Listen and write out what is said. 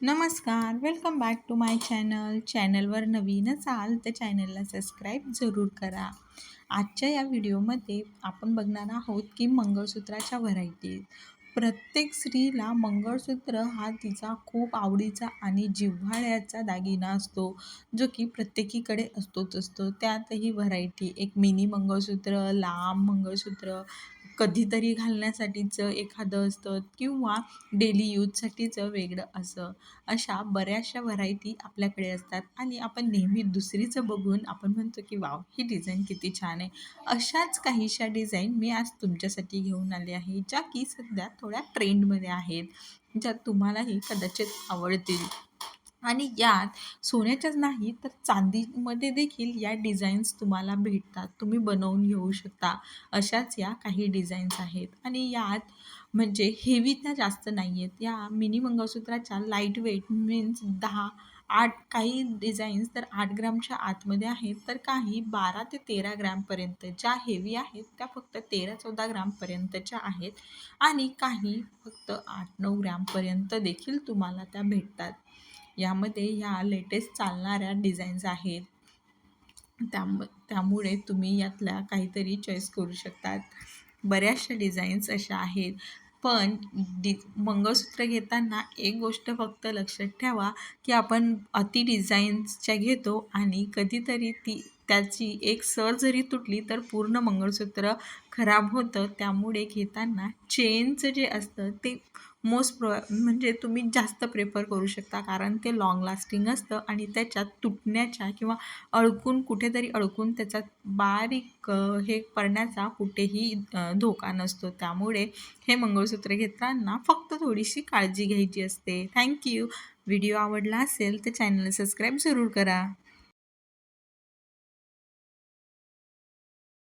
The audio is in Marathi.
नमस्कार welcome back to my channel चॅनलवर नवीन असाल तर चॅनलला सबस्क्राईब जरूर करा. आजच्या या व्हिडिओमध्ये आपण बघणार आहोत की मंगळसूत्राच्या व्हरायटी प्रत्येक स्त्रीला मंगळसूत्र हा तिचा खूप आवडीचा आणि जिव्हाळ्याचा दागिना असतो जो की प्रत्येकीकडे असतोच असतो. त्यातही व्हरायटी एक मिनी मंगळसूत्र लांब मंगळसूत्र कधीतरी घालण्यासाठीचं एखादं असतं किंवा डेली यूजसाठीचं वेगळं असं. अशा बऱ्याचशा व्हरायटी आपल्याकडे असतात आणि आपण नेहमी दुसरीचं बघून आपण म्हणतो की वाव ही डिझाईन किती छान आहे. अशाच काहीशा डिझाईन मी आज तुमच्यासाठी घेऊन आले आहे ज्या की सध्या थोड्या ट्रेंडमध्ये आहेत ज्या तुम्हालाही कदाचित आवडतील. आणि यात सोन्याच्याच नाही तर चांदीमध्ये देखील या डिझाईन्स तुम्हाला भेटतात. तुम्ही बनवून घेऊ शकता. अशाच या काही डिझाईन्स आहेत. आणि यात म्हणजे हेवी त्या जास्त नाही आहेत या मिनी मंगळसूत्राच्या लाइट वेट मीन्स दहा आठ काही डिझाईन्स तर आठ ग्रामच्या आतमध्ये आहेत. तर काही बारा ते तेरा ग्रॅमपर्यंत ज्या हेवी आहेत त्या फक्त तेरा चौदा ग्रॅमपर्यंतच्या आहेत. आणि काही फक्त आठ नऊ ग्रॅमपर्यंत देखील तुम्हाला त्या भेटतात. यामध्ये ह्या लेटेस्ट चालणाऱ्या डिझाईन्स आहेत. त्याम त्यामुळे तुम्ही यातल्या काहीतरी चॉईस करू शकतात. बऱ्याचशा डिझाईन्स अशा आहेत. पण डि मंगळसूत्र घेताना एक गोष्ट फक्त लक्षात ठेवा की आपण अति डिझाईन्सच्या घेतो आणि कधीतरी ती त्याची एक सर जरी तुटली तर पूर्ण मंगळसूत्र खराब होतं. त्यामुळे घेताना चेनचं जे असतं ते मोस्ट प्रो म्हणजे तुम्ही जास्त प्रेफर करू शकता. कारण ते लाँग लास्टिंग असतं आणि त्याच्यात तुटण्याच्या किंवा अडकून कुठेतरी अडकून त्याचा बारीक हे करण्याचा कुठेही धोका नसतो. त्यामुळे हे मंगळसूत्र घेताना फक्त थोडीशी काळजी घ्यायची असते. थँक्यू व्हिडिओ आवडला असेल तर चॅनल सबस्क्राईब जरूर करा.